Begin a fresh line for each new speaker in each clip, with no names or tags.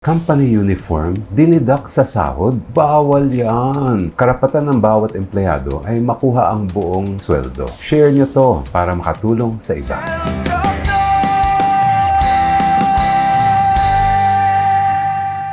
Company uniform, dinidak sa sahod, bawal yan. Karapatan ng bawat empleyado ay makuha ang buong sweldo. Share nyo to para makatulong sa iba.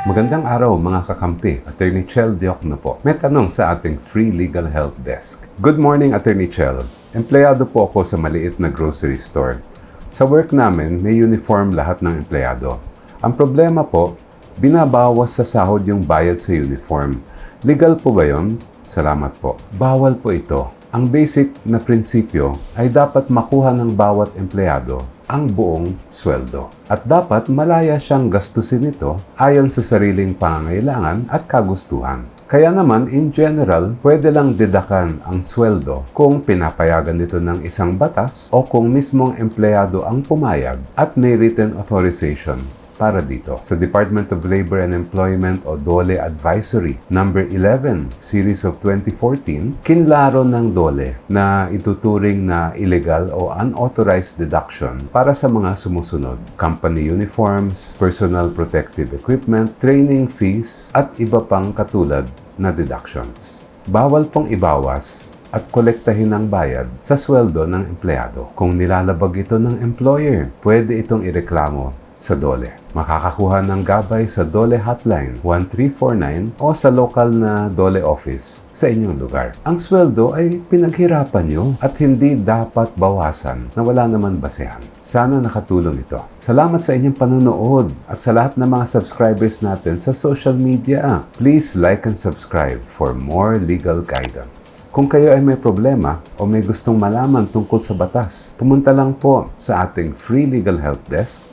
Magandang araw mga kakampi, Attorney Chel Diokno po. May tanong sa ating free legal help desk. Good morning Attorney Chel. Empleyado po ako sa maliit na grocery store. Sa work namin, may uniform lahat ng empleyado. Ang problema po, binabawas sa sahod yung bayad sa uniform. Legal po ba yon? Salamat po. Bawal po ito. Ang basic na prinsipyo ay dapat makuha ng bawat empleyado ang buong sweldo. At dapat malaya siyang gastusin ito ayon sa sariling pangangailangan at kagustuhan. Kaya naman, in general, pwede lang dedakan ang sweldo kung pinapayagan nito ng isang batas o kung mismong empleyado ang pumayag at may written authorization para dito. Sa Department of Labor and Employment o DOLE Advisory number 11 series of 2014, kinlaro ng DOLE na ituturing na illegal o unauthorized deduction para sa mga sumusunod. Company uniforms, personal protective equipment, training fees, at iba pang katulad na deductions. Bawal pong ibawas at kolektahin ang bayad sa sweldo ng empleyado. Kung nilalabag ito ng employer, pwede itong ireklamo sa DOLE. Makakakuha ng gabay sa DOLE Hotline 1349 o sa local na DOLE office sa inyong lugar. Ang sweldo ay pinaghirapan nyo at hindi dapat bawasan na wala naman basehan. Sana nakatulong ito. Salamat sa inyong panunood at sa lahat ng mga subscribers natin sa social media. Please like and subscribe for more legal guidance. Kung kayo ay may problema o may gustong malaman tungkol sa batas, pumunta lang po sa ating free legal help desk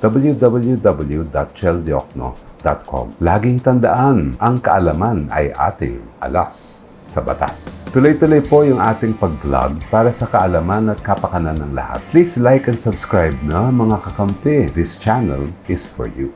www.cheldiokno.com. Laging tandaan, ang kaalaman ay ating alas sa batas. Tuloy-tuloy po yung ating pag-vlog para sa kaalaman at kapakanan ng lahat. Please like and subscribe na mga kakampi. This channel is for you.